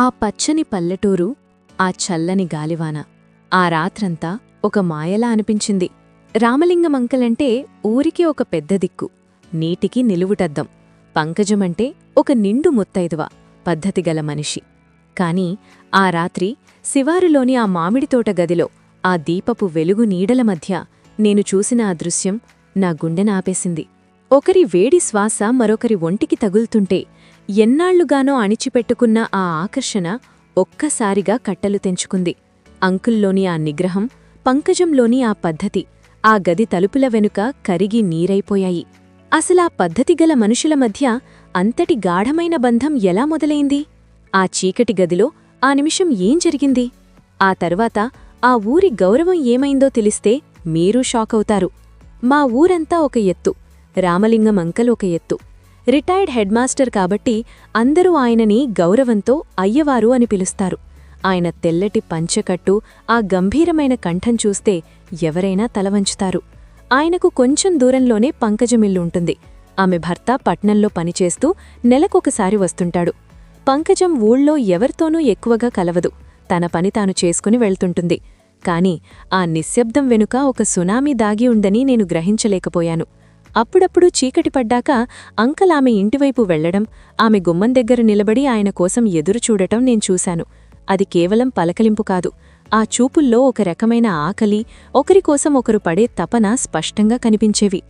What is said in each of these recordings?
ఆ పచ్చని పల్లెటూరు ఆ చల్లని గాలివాన. ఆ రాత్రంతా ఒక మాయలా అనిపించింది. రామలింగమంకలంటే ఊరికి ఒక పెద్ద దిక్కు. నీటికి నిలువుటద్దం. పంకజమంటే ఒక నిండు ముత్తైదువ. పద్ధతిగల మనిషి. కాని ఆ రాత్రి శివారులోని ఆ మామిడితోట గదిలో ఆ దీపపు వెలుగు నీడల మధ్య నేను చూసిన ఆ దృశ్యం నా గుండెనాపేసింది ఒకరి వేడి శ్వాస మరొకరి ఒంటికి తగులుతుంటే ఎన్నాళ్ళుగానో అణిచిపెట్టుకున్న ఆ ఆకర్షణ ఒక్కసారిగా కట్టలు తెంచుకుంది. అంకుల్లోని ఆ నిగ్రహం పంకజంలోని ఆ పద్ధతి ఆ గది తలుపుల వెనుక కరిగి నీరైపోయాయి. అసలా పద్ధతిగల మనుషుల మధ్య అంతటి గాఢమైన బంధం ఎలా మొదలైంది? ఆ చీకటి గదిలో ఆ నిమిషం ఏం జరిగింది? ఆ తర్వాత ఆ ఊరి గౌరవం ఏమైందో తెలిస్తే మీరూ షాకవుతారు. మా ఊరంతా ఒక ఎత్తు. రామలింగం అంకల్ ఒక ఎత్తు. రిటైర్డ్ హెడ్ మాస్టర్ కాబట్టి అందరూ ఆయనని గౌరవంతో అయ్యవారు అని పిలుస్తారు. ఆయన తెల్లటి పంచకట్టు ఆ గంభీరమైన కంఠం చూస్తే ఎవరైనా తలవంచుతారు. ఆయనకు కొంచెం దూరంలోనే పంకజమిల్లు ఉంటుంది. ఆమె భర్త పట్నంలో పనిచేస్తూ నెలకొకసారి వస్తుంటాడు. పంకజం ఊళ్ళో ఎవరితోనూ ఎక్కువగా కలవదు. తన పని తాను చేసుకుని వెళ్తుంటుంది. కాని ఆ నిశ్శబ్దం వెనుక ఒక సునామీ దాగి ఉందని నేను గ్రహించలేకపోయాను. అప్పుడప్పుడు చీకటి పడ్డాక అంకల్ ఆమె ఇంటివైపు వెళ్ళడం ఆమె గుమ్మం దగ్గర నిలబడి ఆయన కోసం ఎదురుచూడటం నేను చూశాను. అది కేవలం పలకలింపు కాదు. ఆ చూపుల్లో ఒక రకమైన ఆకలి ఒకరికోసం ఒకరు పడే తపన స్పష్టంగా కనిపించేవి.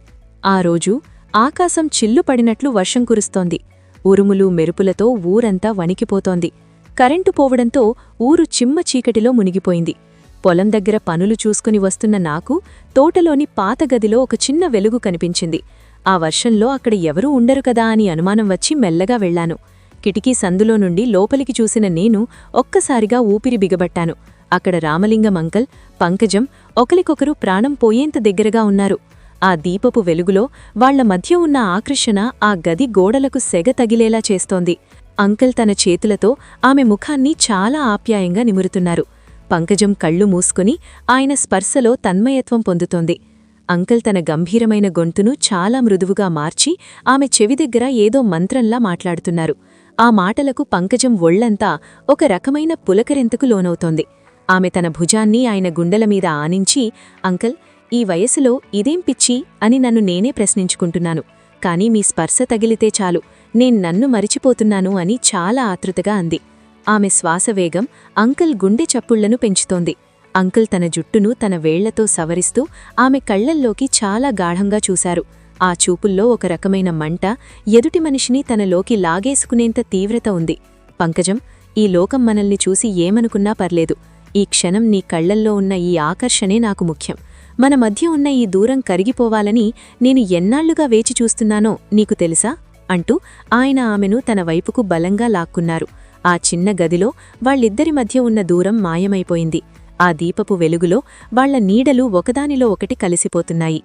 ఆ రోజు ఆకాశం చిల్లు పడినట్లు వర్షం కురుస్తోంది. ఉరుములు మెరుపులతో ఊరంతా వణికిపోతోంది. కరెంటు పోవడంతో ఊరు చిమ్మ చీకటిలో మునిగిపోయింది. పొలం దగ్గర పనులు చూసుకుని వస్తున్న నాకు తోటలోని పాత గదిలో ఒక చిన్న వెలుగు కనిపించింది. ఆ వర్షంలో అక్కడ ఎవరూ ఉండరు కదా అని అనుమానం వచ్చి మెల్లగా వెళ్ళాను కిటికీ సందులో నుండి లోపలికి చూసిన నేను ఒక్కసారిగా ఊపిరి బిగబట్టాను. అక్కడ రామలింగం అంకల్ పంకజం ఒకరికొకరు ప్రాణం పోయేంత దగ్గరగా ఉన్నారు. ఆ దీపపు వెలుగులో వాళ్ళ మధ్య ఉన్న ఆకర్షణ ఆ గది గోడలకు సెగ తగిలేలా చేస్తోంది. అంకల్ తన చేతులతో ఆమె ముఖాన్ని చాలా ఆప్యాయంగా నిమురుతున్నారు. పంకజం కళ్ళు మూసుకుని ఆయన స్పర్శలో తన్మయత్వం పొందుతోంది. అంకల్ తన గంభీరమైన గొంతును చాలా మృదువుగా మార్చి ఆమె చెవి దగ్గర ఏదో మంత్రంలా మాట్లాడుతున్నారు. ఆ మాటలకు పంకజం ఒళ్ళంతా ఒక రకమైన పులకరెంతకు లోనవుతోంది. ఆమె తన భుజాన్ని ఆయన గుండెలమీద ఆనించి అంకల్ ఈ వయసులో ఇదేం పిచ్చి? అని నన్ను నేనే ప్రశ్నించుకుంటున్నాను. కాని మీ స్పర్శ తగిలితే చాలు నేను నన్ను మరిచిపోతున్నాను అని చాలా ఆతృతగా అంది. ఆమె శ్వాసవేగం అంకుల్ గుండె చప్పుళ్ళను పెంచుతోంది. అంకుల్ తన జుట్టును తన వేళ్ళతో సవరిస్తూ ఆమె కళ్ళల్లోకి చాలా గాఢంగా చూశారు. ఆ చూపుల్లో ఒక రకమైన మంట ఎదుటి మనిషిని తనలోకి లాగేసుకునేంత తీవ్రత ఉంది. పంకజం ఈ లోకం మనల్ని చూసి ఏమనుకున్నా పర్లేదు. ఈ క్షణం నీ కళ్ళల్లో ఉన్న ఈ ఆకర్షణే నాకు ముఖ్యం. మన మధ్య ఉన్న ఈ దూరం కరిగిపోవాలని నేను ఎన్నాళ్ళుగా వేచి చూస్తున్నానో నీకు తెలుసా? అంటూ ఆయన ఆమెను తన వైపుకు బలంగా లాక్కున్నారు. ఆ చిన్న గదిలో వాళ్ళిద్దరి మధ్య ఉన్న దూరం మాయమైపోయింది. ఆ దీపపు వెలుగులో వాళ్ళ నీడలు ఒకదానిలో ఒకటి కలిసిపోతున్నాయి.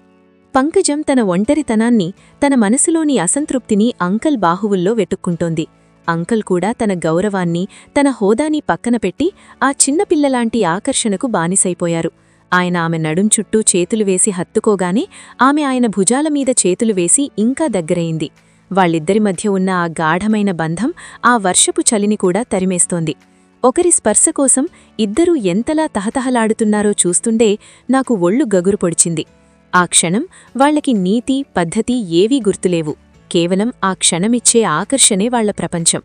పంకజం తన ఒంటరితనాన్ని తన మనసులోని అసంతృప్తిని అంకల్ బాహువుల్లో వెతుక్కుంటోంది. అంకల్ కూడా తన గౌరవాన్ని తన హోదాని పక్కన పెట్టి ఆ చిన్నపిల్లలాంటి ఆకర్షణకు బానిసైపోయారు. ఆయన ఆమె నడుం చుట్టూ చేతులు వేసి హత్తుకోగానే ఆమె ఆయన భుజాల మీద చేతులు వేసి ఇంకా దగ్గరయింది వాళ్ళిద్దరి మధ్య ఉన్న ఆ గాఢమైన బంధం ఆ వర్షపు చలిని కూడా తరిమేస్తోంది. ఒకరి స్పర్శ కోసం ఇద్దరూ ఎంతలా తహతహలాడుతున్నారో చూస్తుండే నాకు ఒళ్ళు గగురు పొడిచింది. ఆ క్షణం వాళ్ళకి నీతి పద్ధతి ఏవీ గుర్తులేవు. కేవలం ఆ క్షణమిచ్చే ఆకర్షణే వాళ్ళ ప్రపంచం.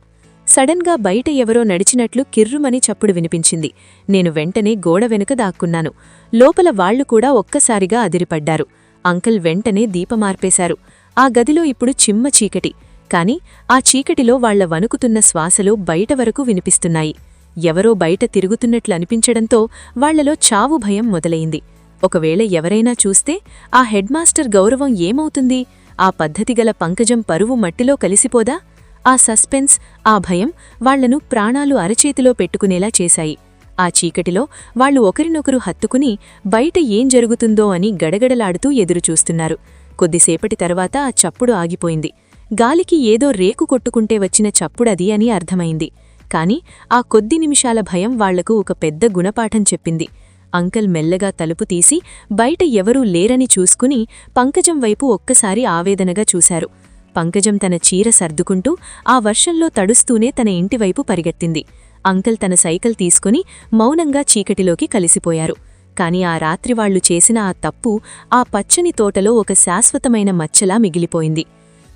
సడన్గా బయట ఎవరో నడిచినట్లు కిర్రుమని చప్పుడు వినిపించింది. నేను వెంటనే గోడ వెనుక దాక్కున్నాను. లోపల వాళ్ళు కూడా ఒక్కసారిగా అదిరిపడ్డారు. అంకల్ వెంటనే దీపమార్పేశారు. ఆ గదిలో ఇప్పుడు చిమ్మ చీకటి. కాని ఆ చీకటిలో వాళ్ళ వణుకుతున్న శ్వాసలు బయట వరకు వినిపిస్తున్నాయి. ఎవరో బయట తిరుగుతున్నట్లు అనిపించడంతో వాళ్ళలో చావు భయం మొదలైంది. ఒకవేళ ఎవరైనా చూస్తే ఆ హెడ్మాస్టర్ గౌరవం ఏమవుతుంది? ఆ పద్ధతిగల పంకజం పరువు మట్టిలో కలిసిపోదా? ఆ సస్పెన్స్ ఆ భయం వాళ్ళను ప్రాణాలు అరచేతిలో పెట్టుకునేలా చేశాయి. ఆ చీకటిలో వాళ్ళు ఒకరినొకరు హత్తుకుని బయట ఏం జరుగుతుందో అని గడగడలాడుతూ ఎదురుచూస్తున్నారు. కొద్దిసేపటి తర్వాత ఆ చప్పుడు ఆగిపోయింది. గాలికి ఏదో రేకు కొట్టుకుంటే వచ్చిన చప్పుడది అని అర్థమైంది. కాని ఆ కొద్ది నిమిషాల భయం వాళ్ళకు ఒక పెద్ద గుణపాఠం చెప్పింది. అంకల్ మెల్లగా తలుపు తీసి బయట ఎవరూ లేరని చూసుకుని పంకజం వైపు ఒక్కసారి ఆవేదనగా చూశారు. పంకజం తన చీర సర్దుకుంటూ ఆ వర్షంలో తడుస్తూనే తన ఇంటివైపు పరిగెత్తింది. అంకల్ తన సైకిల్ తీసుకుని మౌనంగా చీకటిలోకి కలిసిపోయారు. కాని ఆ రాత్రి వాళ్ళు చేసిన ఆ తప్పు ఆ పచ్చని తోటలో ఒక శాశ్వతమైన మచ్చలా మిగిలిపోయింది.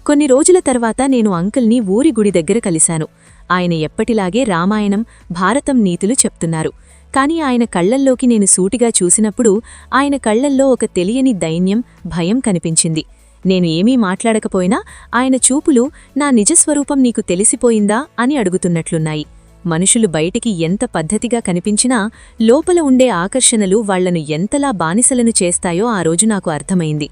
కొన్ని రోజుల తర్వాత నేను అంకుల్ని ఊరి గుడి దగ్గర కలిశాను. ఆయన ఎప్పటిలాగే రామాయణం భారతం నీతులు చెప్తున్నారు. కాని ఆయన కళ్ళల్లోకి నేను సూటిగా చూసినప్పుడు ఆయన కళ్ళల్లో ఒక తెలియని దైన్యం భయం కనిపించింది. నేను ఏమీ మాట్లాడకపోయినా ఆయన చూపులు నా నిజస్వరూపం నీకు తెలిసిపోయిందా అని అడుగుతున్నట్లున్నాయి. మనుషులు బయటికి ఎంత పద్ధతిగా కనిపించినా లోపల ఉండే ఆకర్షణలు వాళ్ళను ఎంతలా బానిసలను చేస్తాయో ఆ రోజు నాకు అర్థమైంది.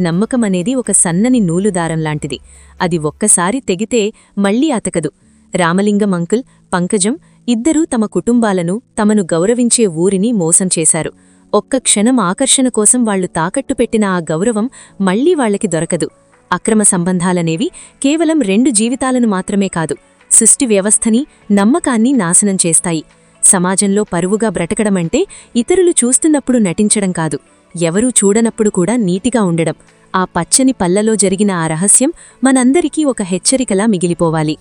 నమ్మకమనేది ఒక సన్నని నూలుదారం లాంటిది. అది ఒక్కసారి తెగితే మళ్ళీ అతకదు. రామలింగం అంకుల్ పంకజం ఇద్దరూ తమ కుటుంబాలను తమను గౌరవించే ఊరిని మోసం చేశారు. ఒక్క క్షణం ఆకర్షణ కోసం వాళ్ళు తాకట్టు పెట్టిన ఆ గౌరవం మళ్ళీ వాళ్ళకి దొరకదు. అక్రమ సంబంధాలనేవి కేవలం రెండు జీవితాలను మాత్రమే కాదు. సృష్టి వ్యవస్థని నమ్మకాన్ని నాశనం చేస్తాయి. సమాజంలో పరువుగా బ్రతకడమంటే ఇతరులు చూస్తున్నప్పుడు నటించడం కాదు. ఎవరూ చూడనప్పుడు కూడా నీటిగా ఉండడం. ఆ పచ్చని పల్లలో జరిగిన ఆ రహస్యం మనందరికీ ఒక హెచ్చరికలా మిగిలిపోవాలి.